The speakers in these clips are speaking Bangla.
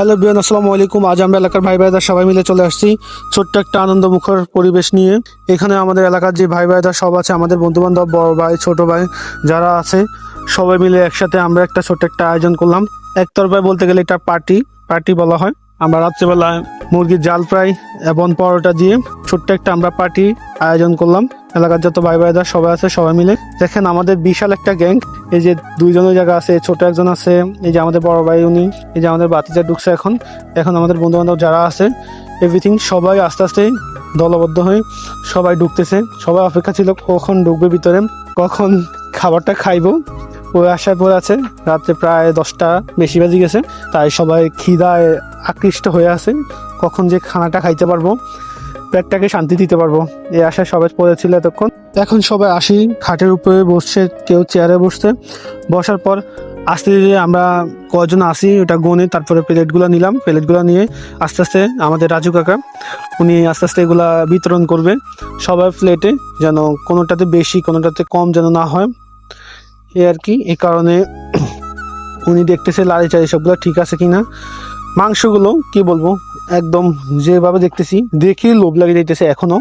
হ্যালো বিয়ান, আসসালামু আলাইকুম। আজ আমরা এলাকার ভাই ভাইদের সবাই মিলে চলে আসছি ছোট্ট একটা আনন্দমুখর পরিবেশ নিয়ে। এখানে আমাদের এলাকার যে ভাই ভাইদের সব আছে, আমাদের বন্ধু বান্ধব বড় ভাই, ছোট ভাই যারা আছে, সবাই মিলে একসাথে আমরা একটা ছোট্ট একটা আয়োজন করলাম। একতরফায় বলতে গেলে এটা পার্টি। পার্টি বলা হয়। আমরা রাত্রেবেলায় মুরগির জাল ফ্রাই এবং পরোটা দিয়ে ছোট্ট একটা আমরা পার্টি আয়োজন করলাম। এলাকার যত ভাই ভাইরা সবাই আছে, সবাই মিলে দেখেন আমাদের বিশাল একটা গ্যাং। এই যে দুইজনের জায়গা আছে, ছোট একজন আছে, এই যে আমাদের বড় ভাই উনি, এই যে আমাদের বাতিজা ঢুকছে এখন। এখন আমাদের বন্ধু বান্ধব যারা আছে এভরিথিং সবাই আস্তে আস্তে দলবদ্ধ হয়ে সবাই ঢুকতেছে। সবাই অপেক্ষা ছিল কখন ঢুকবে ভিতরে, কখন খাবারটা খাইবো। ওই আশায় পড়ে আছে, রাত্রে প্রায় দশটা বেশি বাজে গেছে, তাই সবাই খিদায় আকৃষ্ট হয়ে আছে, কখন যে খানাটা খাইতে পারব, পেটটাকে শান্তি দিতে পারব। এই আশায় সবাই পড়েছিল এতক্ষণ। এখন সবাই আসি, খাটের উপরে বসছে, কেউ চেয়ারে বসছে। বসার পর আস্তে ধীরে আমরা কজন আসি ওটা গনে তারপরে প্লেটগুলো নিলাম, প্লেটগুলো নিয়ে আস্তে আস্তে আমাদের রাজু কাকা, উনি আস্তে আস্তে এগুলা বিতরণ করবে। সবার প্লেটে যেন কোনোটাতে বেশি, কোনোটাতে কম যেন না হয়। এ আর কি এই কারণে উনি দেখতেছে লাড়ি চাড়ি সবগুলো ঠিক আছে কিনা। মাংসগুলো কি বলব? একদম যেভাবে দেখতেছি দেখে লোভ লাগে যাইতেছে এখনও।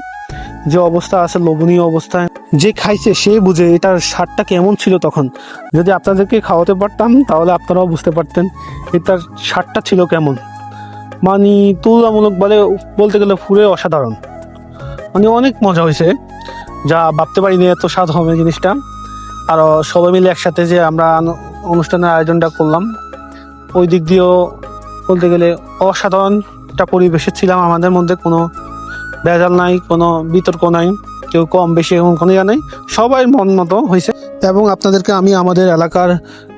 যে অবস্থা আছে, লোভনীয় অবস্থায়। যে খাইছে, সে বুঝে এটার স্বাদটা কেমন ছিল তখন। যদি আপনাদেরকে খাওয়াতে পারতাম, তাহলে আপনারাও বুঝতে পারতেন এটার স্বাদটা ছিল কেমন। মানে তুলনামূলক বলে বলতে গেলে পুরে অসাধারণ। মানে অনেক মজা হয়েছে। যা ভাবতে পারিনি এত স্বাদ হবে জিনিসটা। আর সবাই মিলে একসাথে যে আমরা অনুষ্ঠানের আয়োজনটা করলাম, ওই দিক দিয়েও বলতে গেলে অসাধারণ একটা পরিবেশে ছিলাম, আমাদের মধ্যে কোনো ভেজাল নাই, কোনো বিতর্ক নাই, কেউ কম বেশি এরকম কোনো ইয়া নেই, সবাই মন মতো হয়েছে। এবং আপনাদেরকে আমি আমাদের এলাকার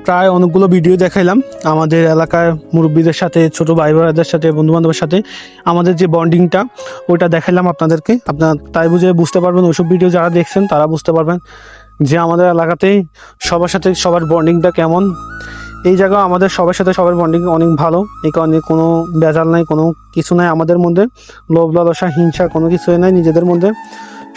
প্রায় অনেকগুলো ভিডিও দেখাইলাম। আমাদের এলাকার মুরব্বীদের সাথে, ছোট ভাই ভাইদের সাথে বন্ধু বান্ধবের সাথে আমাদের যে বন্ডিংটা ওইটা দেখাইলাম আপনাদেরকে। আপনার তাই বুঝে বুঝতে পারবেন, ওইসব ভিডিও যারা দেখছেন, তারা বুঝতে পারবেন যে আমাদের এলাকাতেই সবার সাথে সবার বন্ডিংটা কেমন। এই জায়গা আমাদের সবার সাথে সবার বন্ডিং অনেক ভালো। এই কারণে কোনো বেজাল নাই, কোনো কিছু নাই আমাদের মধ্যে। লোভ লালসা, হিংসা কোনো কিছুই নাই নিজেদের মধ্যে।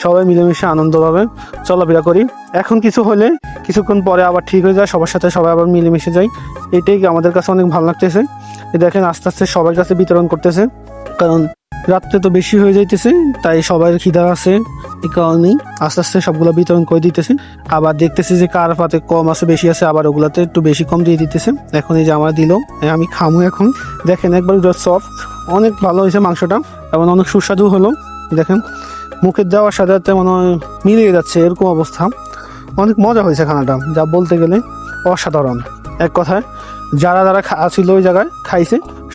সবাই মিলেমিশে আনন্দভাবে চলাফেরা করি। এখন কিছু হলে কিছুক্ষণ পরে আবার ঠিক হয়ে যায়, সবার সাথে সবাই আবার মিলেমিশে যাই এটাই আমাদের কাছে অনেক ভালো লাগতেছে। দেখেন আস্তে আস্তে সবার কাছে বিতরণ করতেছে। কারণ রাত্রে তো বেশি হয়ে যাইতেছে তাই সবাই খিদা আছে। এই কারণেই আস্তে আস্তে সবগুলো বিতরণ করে দিতেছে। আবার দেখতেছি যে কার পাতে কম আছে বেশি আছে আবার ওগুলাতে একটু বেশি কম দিয়ে দিতেছে। এখন এই যে আমার দিল আমি খামু এখন। দেখেন একবার সফট অনেক ভালো হয়েছে মাংসটা এবং অনেক সুস্বাদু হলো। দেখেন মুখে দেওয়ার সাথে সাথে মনে হয় মিলিয়ে যাচ্ছে এরকম অবস্থা। অনেক মজা হয়েছে খানাটা যা বলতে গেলে অসাধারণ। এক কথায় যারা যারা খা ছিল ওই জায়গায় খাইছে